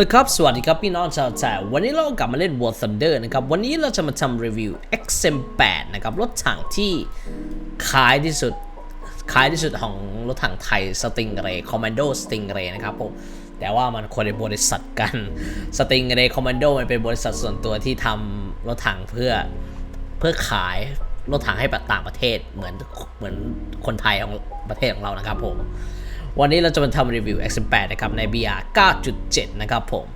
ละครับ สวัสดีครับพี่น้องชาวแจววันนี้เรากลับมาเล่น War Thunder นะครับ วันนี้เราจะมาทำรีวิว XM8 นะครับ รถถังที่ขายที่สุด ขายที่สุดของรถถังไทย Stingray Commando Stingray นะครับผมแต่ว่ามันคนในบริษัทกัน Stingray Commando มันเป็นบริษัทส่วนตัวที่ทำรถถังเพื่อเพื่อขายรถถังให้ต่างประเทศเหมือนเหมือนคนไทยของประเทศของเรานะครับผม วันนี้เราจะมาทำรีวิว X8 นะครับ ใน BR 9.7 นะครับผม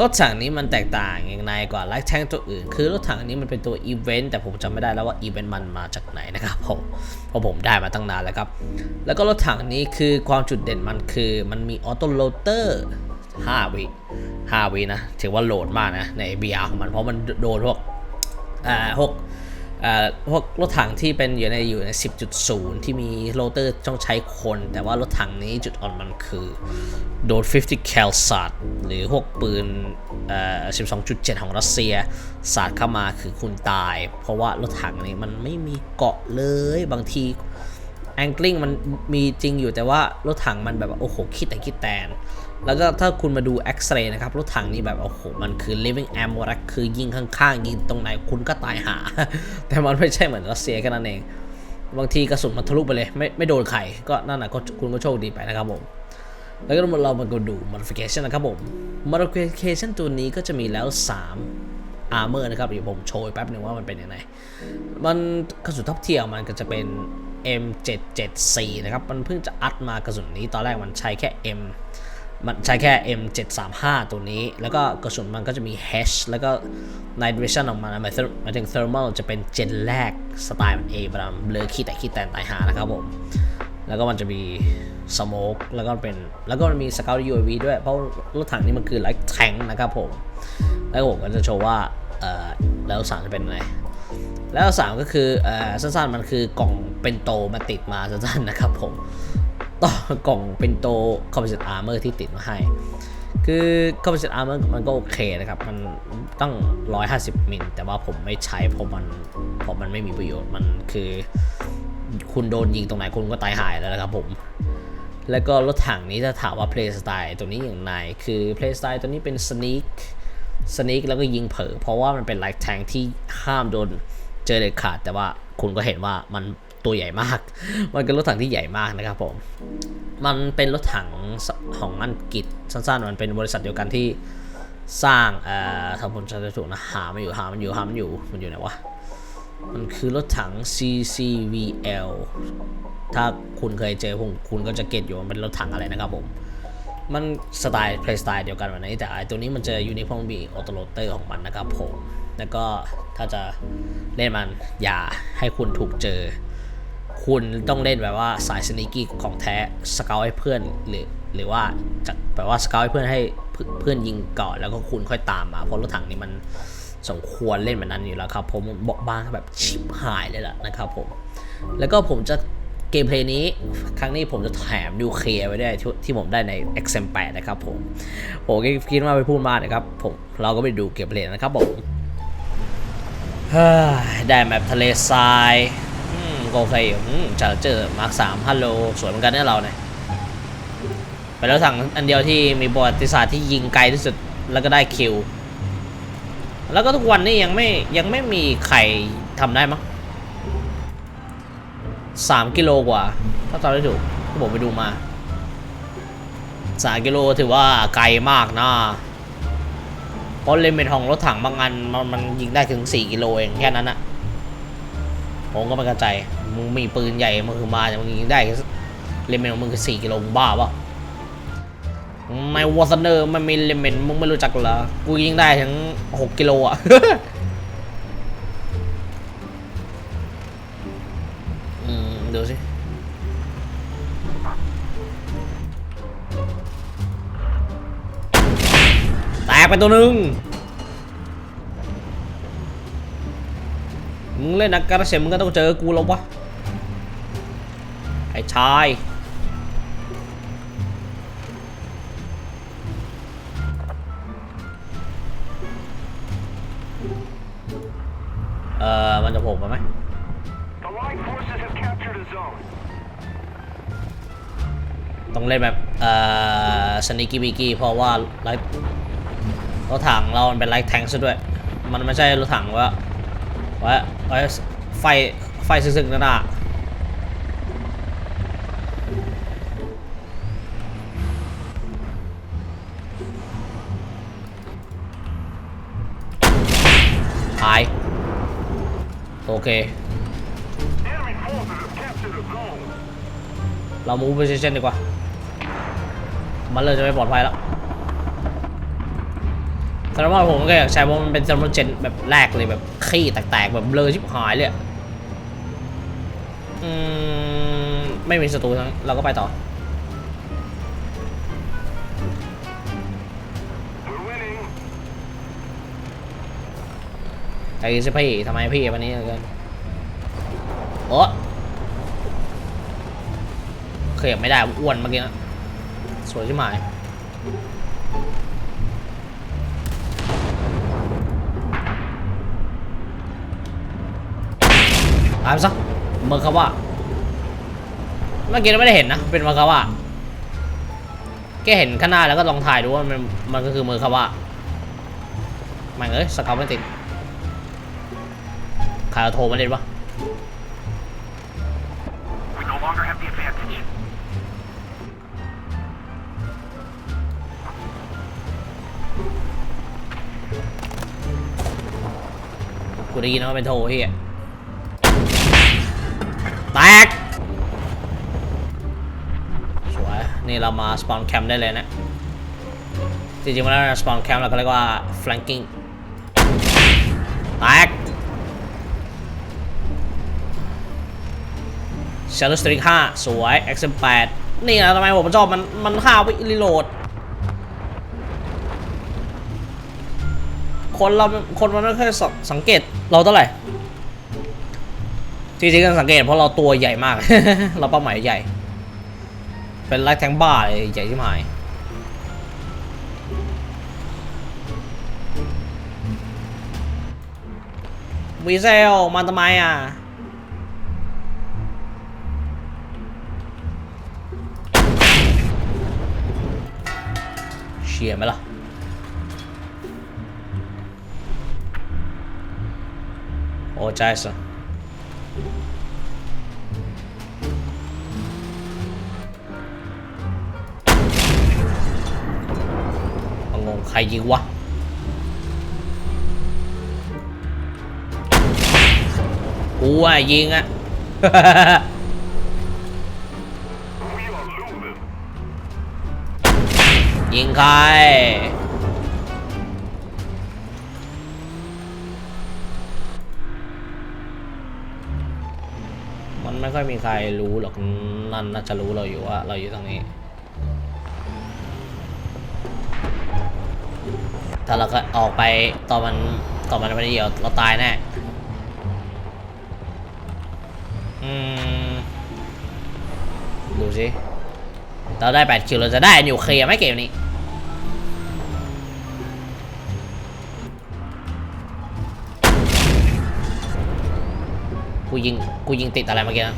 รถถังนี้มันแตกต่างอย่างไรกว่าไลท์แทงตัวอื่น คือรถถังนี้มันเป็นตัวอีเวนต์แต่ผมจำไม่ได้แล้วว่าอีเวนต์มันมาจากไหนนะครับผมเพราะผมได้มาตั้งนานแล้วครับ แล้วก็รถถังนี้คือความจุดเด่นมันคือมันมีออโต้โหลดเตอร์5วิ5วินะ ถือว่าโหลดมากนะ ใน BR ของมันเพราะมันโดนพวกอ่าพวก พวกรถถังที่เป็นอยู่ในอยู่ใน 10.0 ที่มีโรเตอร์ต้องใช้คน แต่ว่ารถถังนี้จุดอ่อนมันคือโดน 50 cal สาดหรือพวกปืน 12.7 ของรัสเซียสาดเข้ามาคือคุณตาย เพราะว่ารถถังนี้มันไม่มีเกาะเลยบางทีแองกิ้งมันมีจริงอยู่แต่ว่ารถถังมันแบบโอ้โหคิดแต่คิดแตน แล้วก็ถ้าคุณมาดูเอ็กซเรย์นะครับ รถถังนี่แบบโอ้โห มันคือ living ammo รักคือยิงข้างๆ ยิงตรงไหนคุณก็ตายหา แต่มันไม่ใช่เหมือนรัสเซียแค่นั้นเอง บางทีกระสุนมันทะลุไปเลย ไม่ไม่โดนใครก็นั่นน่ะก็คุณก็โชคดีไปนะครับผม แล้วก็เรามาดู modification นะครับผม modification ตัวนี้ก็จะมีแล้ว 3 armor นะครับเดี๋ยวผมโชว์แป๊บหนึ่งว่ามันเป็นยังไง มันกระสุนท็อปเทียร์มันก็จะเป็น M774 นะครับ มันเพิ่งจะอัดมากระสุนนี้ตอนแรกมันใช้แค่ M มันใช้แค่ M735 ตัวนี้ แล้วก็กระสุนมันก็จะมี H แล้วก็ Night Vision ออกมาหมายถึงหมายถึง Thermal จะเป็นเจนแรกสไตล์มัน A ประมาณเบลอขี้แต่ขี้แตนตายหานะครับผม แล้วก็มันจะมีสโมกแล้วก็เป็น แล้วก็มันมีสเกล UAV ด้วย เพราะรถถังนี้มันคือไลท์แทงนะครับผม แล้วผมก็จะโชว์ว่าเออแล้วสามจะเป็นอะไรแล้วสามก็คือเออสั้นๆมันคือกล่องเป็นโตมาติดมาสั้นๆนะครับผม ต่อกล่องเป็นโตคอมพิวเตอร์อาร์เมอร์ที่ติดมาให้ คือคอมพิวเตอร์อาร์เมอร์มันก็โอเคนะครับ มันตั้ง 150 มิล แต่ว่าผมไม่ใช้เพราะมันเพราะมันไม่มีประโยชน์ มันคือคุณโดนยิงตรงไหนคุณก็ตายหายแล้วนะครับผม แล้วก็รถถังนี้ถ้าถามว่า play style ตัวนี้อย่างไรคือ play style ตัวนี้เป็น sneak sneak แล้วก็ยิงเผลอเพราะว่ามันเป็น light tank ที่ห้ามโดนเจอเด็ดขาด แต่ว่าคุณก็เห็นว่ามัน ตัวใหญ่มาก มันเป็นรถถังที่ใหญ่มากนะครับผม มันเป็นรถถังของอังกฤษสั้นๆ มันเป็นบริษัทเดียวกันที่สร้างเอ่อถ้าผมจำได้ถูกนะหามันอยู่หามันอยู่หามันอยู่มันอยู่ไหนวะ มันคือรถถัง CCVL ถ้าคุณเคยเจอผมคุณก็จะเก็ตอยู่มันเป็นรถถังอะไรนะครับผม มันสไตล์ play style เดียวกันวันนี้ แต่ไอตัวนี้มันจะยูนิฟอร์มบีออโตโรเตอร์ของมันนะครับผม แล้วก็ถ้าจะเล่นมันอย่าให้คุณถูกเจอ คุณต้องเล่นแบบว่าสายสนิกี้ของแท้สเกลให้เพื่อนหรือหรือว่าจะแบบว่าสเกลให้เพื่อนให้เพื่อนเพื่อนยิงก่อนแล้วก็คุณค่อยตามมาเพราะรถถังนี้มันสมควรเล่นแบบนั้นอยู่แล้วครับ ผมบอกบ้างแบบชิบหายเลยล่ะนะครับผม แล้วก็ผมจะเกมเพลย์นี้ ครั้งนี้ผมจะแถมนิวเคลียร์ไว้ด้วยที่ที่ผมได้ใน XM8 นะครับผมผมก็คิดว่าไปพูดมากนะครับผมเราก็ไปดูเกมเพลย์นะครับผมได้แมปทะเลทราย อืมก็โอเคอยู่อืมเจอเจอมาร์คสามฮัลโหลสวยเหมือนกันเนี่ยเราเนี่ยเป็นรถถังอันเดียวที่มีประวัติศาสตร์ที่ยิงไกลที่สุดแล้วก็ได้คิว แล้วก็ทุกวันนี้ยังไม่ยังไม่มีใครทำได้มั้งสามกิโลกว่า ถ้าจำได้ถูกที่ผมไปดูมาสามกิโลถือว่าไกลมากนะเพราะเลมิตของรถถังบางอันมันมันยิงได้ถึง4กิโลเองแค่นั้นอะ ผมก็ไม่เข้าใจ มึงมีปืนใหญ่มือมาแต่มึงยิงได้เลมิตของมึงคือ4กิโลบ้าปะไม่วอร์ซเนอร์มันมีเลมิตมึงไม่รู้จักเหรอ กูยิงได้ถึง6กิโลอะดูสิแตกไปตัวหนึ่ง มึงเล่นนักการเสียมึงก็ต้องเจอกูแล้ววะ ไอ้ชาย เอ่อมันจะโผล่มาไหมต้องเล่นแบบ เอ่อสนิกี้บิกี้เพราะว่าไลฟ์รถถังเรามันเป็นไลท์แทงซะด้วย มันไม่ใช่รถถังว่า ว่าไว้ไฟ ไฟซึ่งๆนั่นน่ะหาย โอเค เรา move position ดีกว่า มันเลยจะไม่ปลอดภัยแล้ว สำหรับว่าผมก็อยากใช้เพราะมันเป็น thermal gen แบบแรกเลยแบบขี้แตกๆแบบเบลอชิบหายเลยอืมไม่มีศัตรูทั้งเราก็ไปต่อ We're winning. ไอ้สิพี่ทำไมพี่วันนี้เลือเกินโอ้เคยไม่ได้อ้วนเมื่อกี้นะสวยชิบหาย ตายไปซะเมอร์คาว่าเมื่อกี้เราไม่ได้เห็นนะเป็นเมอร์คาว่าแค่เห็นข้างหน้าแล้วก็ลองถ่ายดูว่ามันมันก็คือเมอร์คาว่ามันเอ้ยสเกลไม่ติดใครเอาโทรมาเล่นปะ We no longer have the advantage. กูได้ยินว่าเป็นโทรเฮีย แตก สวย นี่เรามาสปอนแคมป์ได้เลยนะ จริงๆแล้วสปอนแคมป์เราก็เรียกว่า flanking แตกเชลสตริก5สวย XM 8นี่นะทำไมผมชอบมันมันห้าวิรีโหลด คนเราคนมันไม่ค่อยสสังเกตเราเท่าไหร่ จริงๆก็สังเกตเพราะเราตัวใหญ่มาก เราเป้าหมายใหญ่ เป็นไลท์แทงบ้าเลยใหญ่ที่หายวีเซลมาทำไมอะเชียร์ไหมล่ะโอ้ใจสิ งงใครยิงวะกูอะยิงอะยิงใคร ค่อยมีใครรู้หรอกนั่นน่าจะรู้เราอยู่ว่า เราอยู่ตรงนี้ ถ้าเราก็ออกไปตอนมันตอนมันไม่ได้เดียวเราตายแน่อืมดูสิเราได้ 8 คิวเราจะได้นิวเคลียร์ไหมเกมนี้กูยิงกูยิงติดอะไรเมื่อกี้นะ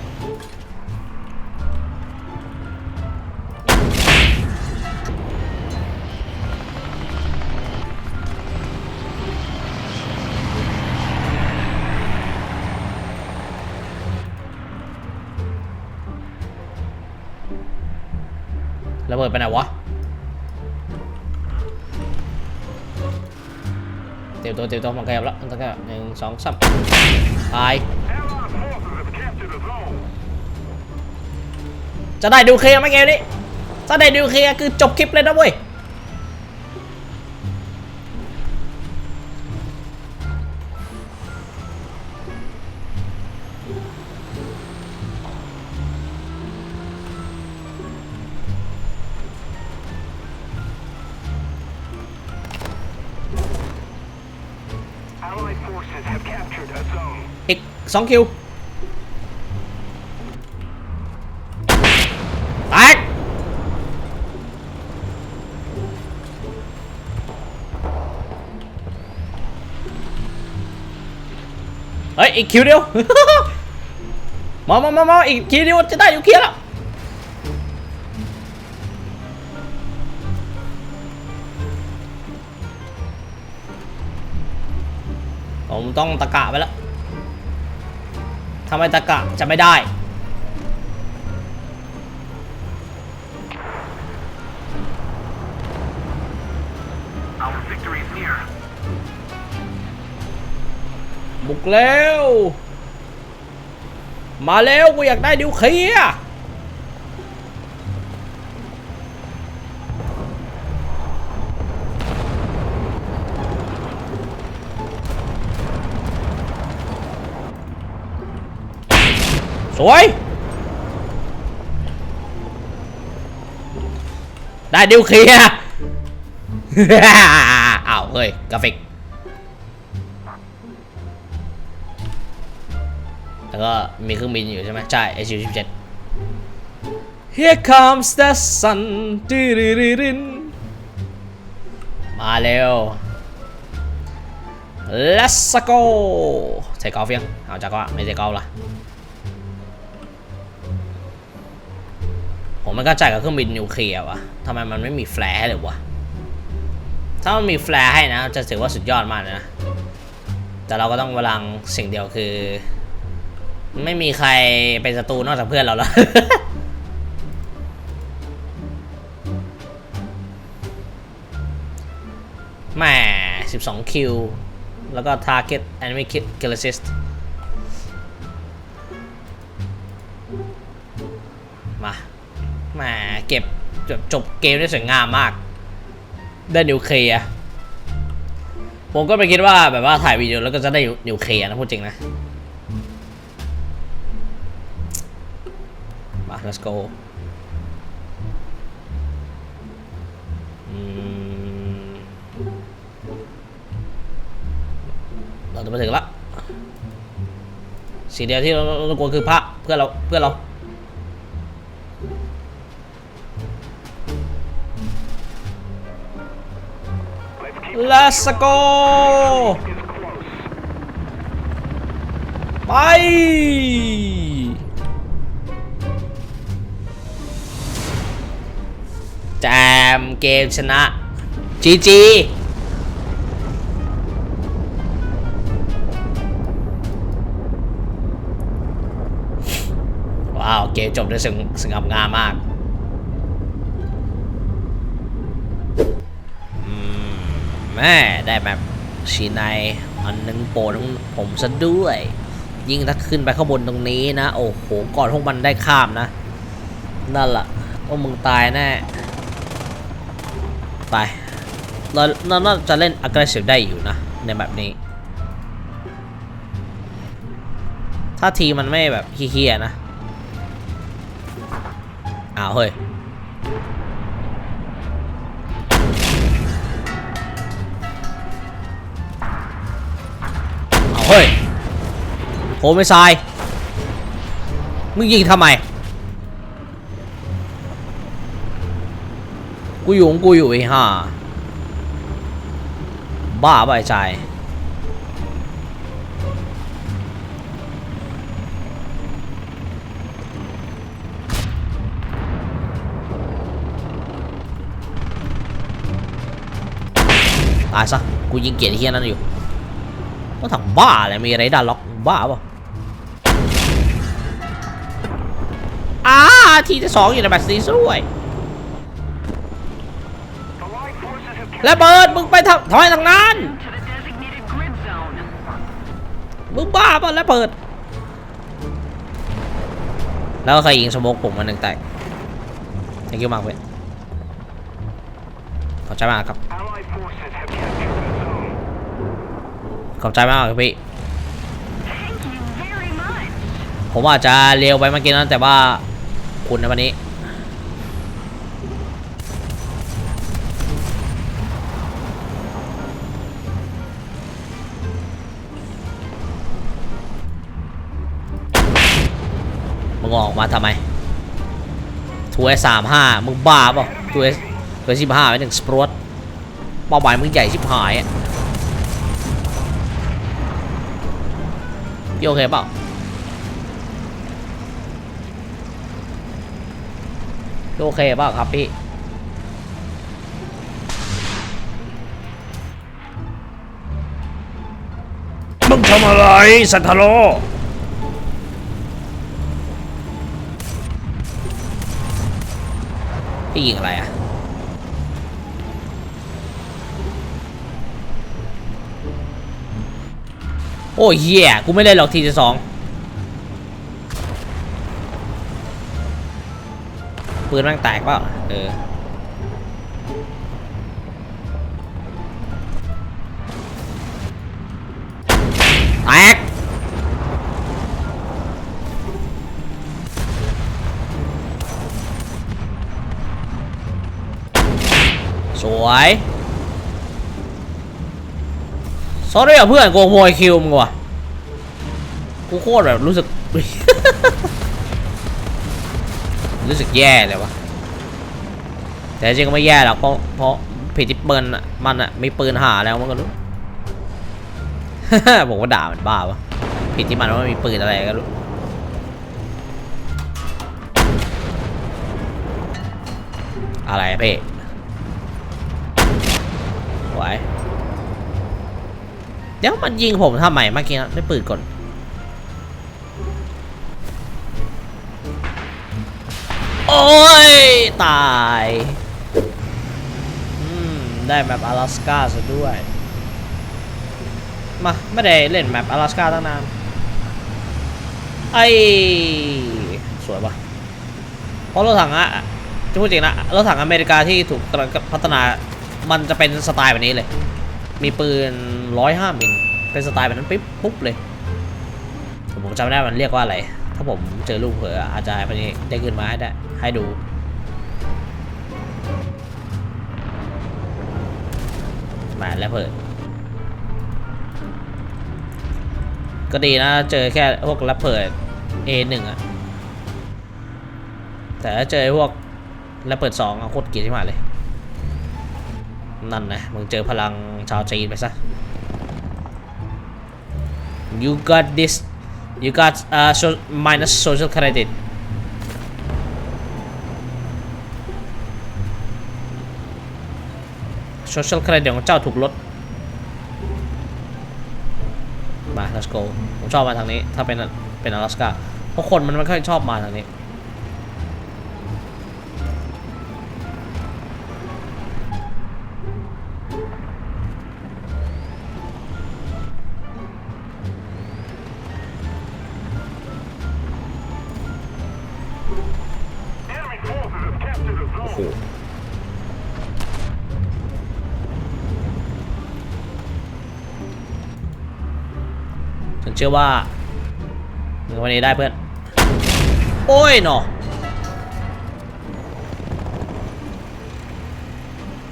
ระเบิดไปไหนวะ เตรียมตัวเตรียมตัวมันขยับแล้วมันต้องขยับหนึ่งสองสามตาย จะได้ดูเคลียร์ไหมเกมนี้ ถ้าได้ดูเคลียร์คือจบคลิปเลยนะเว้ย อีกสองคิวแตกเฮ้ยอีกคิวเดียว มามามามาอีกคิวเดียวจะได้อยู่เคลียร์แล้ว ต้องตะกะไปแล้วทำไมตะกะจะไม่ได้บุกแล้ว มาแล้วกูอยากได้นิวเคลียร์ สวย ได้นิวเคลียร์ อ้าวเฮ้ยกราฟิกแล้วก็มีเครื่องบินอยู่ใช่ไหมใช่ SU 17 Here comes the sun ดิริริรินมาเร็ว Let's go ใส่กอล์ฟยังเอาจากก็ไม่ใส่กอล์ฟละ ผมไม่เข้าใจกับเครื่องบินนิวเคลียร์วะทำไมมันไม่มีแฟลร์ให้เลยวะ ถ้ามันมีแฟลร์ให้นะ จะถือว่าสุดยอดมากนะ แต่เราก็ต้องวางสิ่งเดียวคือ ไม่มีใครเป็นศัตรูนอกจากเพื่อนเราแล้วแหม่12คิว แล้วก็ target enemy kill assist เก็บจบจบเกมได้สวยงามมาก ได้นิวเคลียร์ผมก็ไม่คิดว่าแบบว่าถ่ายวิดีโอแล้วก็จะได้นิวเคลียร์นะพูดจริงนะ มา let's go เราจะมาถึงละสิ่งเดียวที่เราเรากลัวคือพระเพื่อนเราเพื่อนเรา Let's go ไป แจมเกมชนะ GG ว้าว เกมจบด้วยสงสงบงามมาก อืม แม่ได้แบบชีในอันหนึงโปรทั้งผมซะด้วย ยิ่งถ้าขึ้นไปข้างบนตรงนี้นะ โอ้โหก่อนพวกมันได้ข้ามนะ นั่นละ่ะว่ามึงตายแน่ไปเราเราน่าจะเล่น aggressive ได้อยู่นะ ในแบบนี้ ถ้าทีมันไม่แบบเฮี้ยนะอ้าวเฮ้ย โหไม่ทราย มึงยิงทำไม กูอยู่งกูอยู่ไอ้ห่าบ้าไปใจายตายซะ กูยิงเกียร์เฮียนั่นอยู่ก็ถังบ้าอะไรมีอะไรดันล็อกบ้าป่ะาทีจะสองอยู่ในแบตซีซ่วยและเบิดมึงไปถอยทางนั้น มึงบ้าป่ะละเบิด แล้วใครยิงสมกผมมาหนึ่งแตกยังกิ้วมากเว้ยขอบใจมากครับ ขอบใจมากครับพี่ผมอาจจะเร็วไปเมื่อกี้นั้นแต่ว่า คุณในวันนี้ มึงออกมาทำไมทัวร์สามห้ามึงบ้าเปล่าทัวร์ทัวร์สิบห้าไปหนึ่งสปรตเป้าหมายมึงใหญ่ชิบหายอะโอเคเปล่า โอเคเปล่าครับพี่สันทโลพี่ยิงอะไรอะ โอ้ยเหี้ยกูไม่เล่นหรอกทีจะสอง ปืนม่งแตกเปล่าเออแตกสวยซอรี่อะเพื่อนโกงโมยคิวมึงว่ะกูโคตรแบบรู้สึก รู้สึกแย่เลยวะแต่จริงก็ไม่แย่หรอกเพราะเพราะผิดที่ปืนมันอะมีปืนหาแล้วมันก็รู้บอกว่าด่ามันบ้าวะผิดที่มันว่ามีปืนอะไรก็รู้อะไรเพ่ไหวเดี๋ยวมันยิงผมทำไมเมื่อกี้นะได้ปืนก่อน โอ้ย ตาย อืม ได้แมป阿拉斯加ซะด้วย มา ไม่ได้เล่นแมป阿拉斯加ตั้งนาน ไอ้สวยปะเพราะรถถังอะจะพูดจริงนะรถถังอเมริกาที่ถูกกำลังพัฒนา มันจะเป็นสไตล์แบบนี้เลย มีปืนร้อยห้ามิลเป็นสไตล์แบบนั้นปิ๊บปุ๊บเลย ผมจำไม่ได้มันเรียกว่าอะไร ถ้าผมเจอรูปเผลออาจจะพอดีได้ขึ้นมาให้ได้ให้ดูมาแล้วเพิดก็ดีนะเจอแค่พวกแรปเพิด A1 อะแต่ถ้าเจอพวกแรปเพิด2อะโคตรเกลียดที่มาเลย นั่นนะมึงเจอพลังชาวจีนไปซะ you got this you got uh so minus social credit social credit ของเจ้าถูกลด มา let's go ผมชอบมาทางนี้ ถ้าเป็นเป็นอลาสกาเพราะคนมันไม่ค่อยชอบมาทางนี้ ชื่อว่ามึงวันนี้ได้เพื่อน โอ้ยหนอ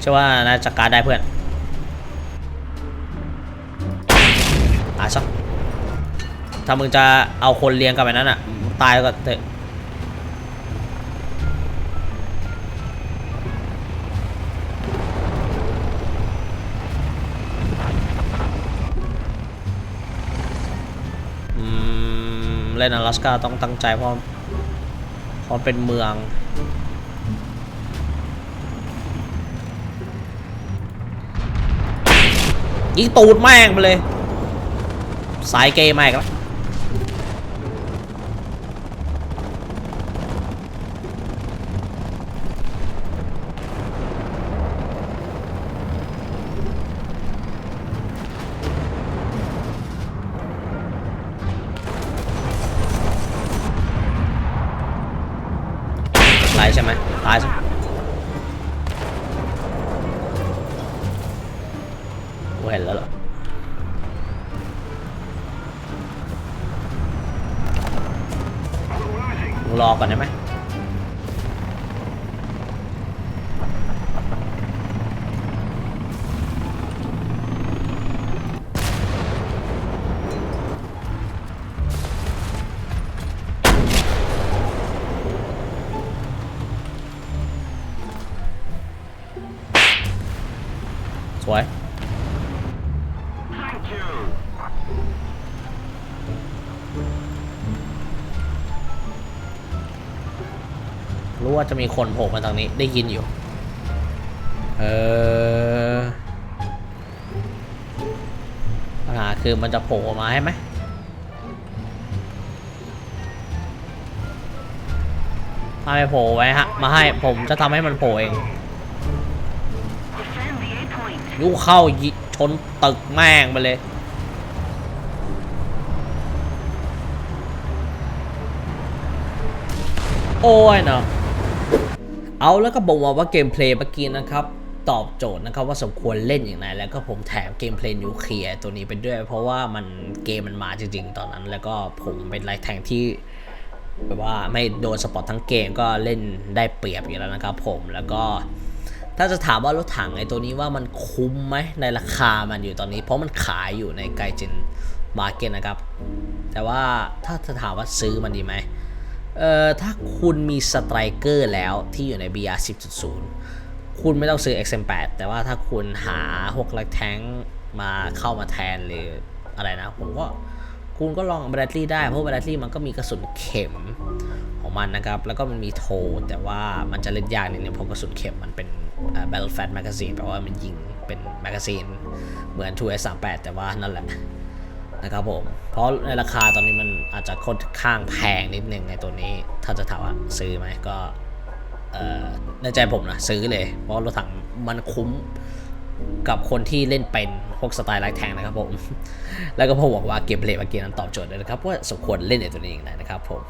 เชื่อว่าน่าจะการได้เพื่อนอายซะถ้ามึงจะเอาคนเลี้ยงกันแบบนั้นอะ ตายก็เถอะ เล่นอลาสกาต้องตั้งใจเพราะเพราะเป็นเมืองยิงตูดแม่งไปเลย สายเกย์มาอีกแล้ว เห็นแล้วเหรอมึงรอก่อนได้ไหม รู้ว่าจะมีคนโผล่มาทางนี้ได้ยินอยู่ เออปัญหาคือมันจะโผล่มาใช่ไหมถ้าไม่โผล่ไว้ฮะ มาให้ผมจะทำให้มันโผล่เองยุเข้าชนตึกแม่งไปเลยโอ้ยเนาะ เอาแล้วก็บอกว่าว่าเกมเพลย์เมื่อกี้นะครับตอบโจทย์นะครับว่าสมควรเล่นอย่างไรแล้วก็ผมแถมเกมเพลย์นิวเคลียร์ตัวนี้ไปด้วย เพราะว่ามันเกมมันมาจริงๆ ตอนนั้น แล้วก็ผมเป็นไลท์แทงที่แบบว่าไม่โดนสปอตทั้งเกมก็เล่นได้เปรียบอยู่แล้วนะครับผมแล้วก็ถ้าจะถามว่ารถถังไอ้ตัวนี้ว่ามันคุ้มไหมในราคามันอยู่ตอนนี้ เพราะมันขายอยู่ในไกจินมาร์เก็ตนะครับ แต่ว่าถ้าจะถามว่าซื้อมันดีไหม เอ่อถ้าคุณมีสไตรเกอร์แล้วที่อยู่ใน BR 10.0 คุณไม่ต้องซื้อ XM8 แต่ว่าถ้าคุณหาพวกไลท์แทงมาเข้ามาแทนหรืออะไรนะ ผมก็คุณก็ลองแบตเตอรี่ได้ เพราะแบตเตอรี่มันก็มีกระสุนเข็มของมันนะครับ แล้วก็มันมีโท แต่ว่ามันจะเล่นยากนิดนึงเพราะกระสุนเข็มมันเป็นเอ่อ Battle Fat Magazine แปลว่ามันยิงเป็นแมกกาซีนเหมือน 2S38 แต่ว่านั่นแหละ นะครับผม เพราะในราคาตอนนี้มันอาจจะค่อนข้างแพงนิดนึงในตัวนี้ ถ้าจะถามว่าซื้อไหมก็ในใจผมนะซื้อเลย เพราะรถถังมันคุ้มกับคนที่เล่นเป็นพวกสไตล์ไลท์แทงนะครับผม แล้วก็ผมหวังว่าเกมเพลย์มื่อกี้นั้นตอบโจทย์เลยนะครับว่าสมควรเล่นในตัวนี้อย่างไรนะครับผม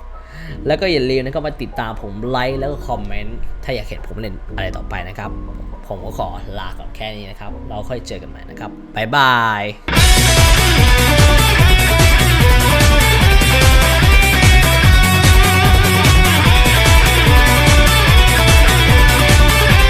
แล้วก็อย่าลืมนะครับมาติดตามผมไลค์แล้วก็คอมเมนต์ถ้าอยากเห็นผมเล่นอะไรต่อไปนะครับ ผมก็ขอลาก่อนแค่นี้นะครับ เราค่อยเจอกันใหม่นะครับบ๊ายบาย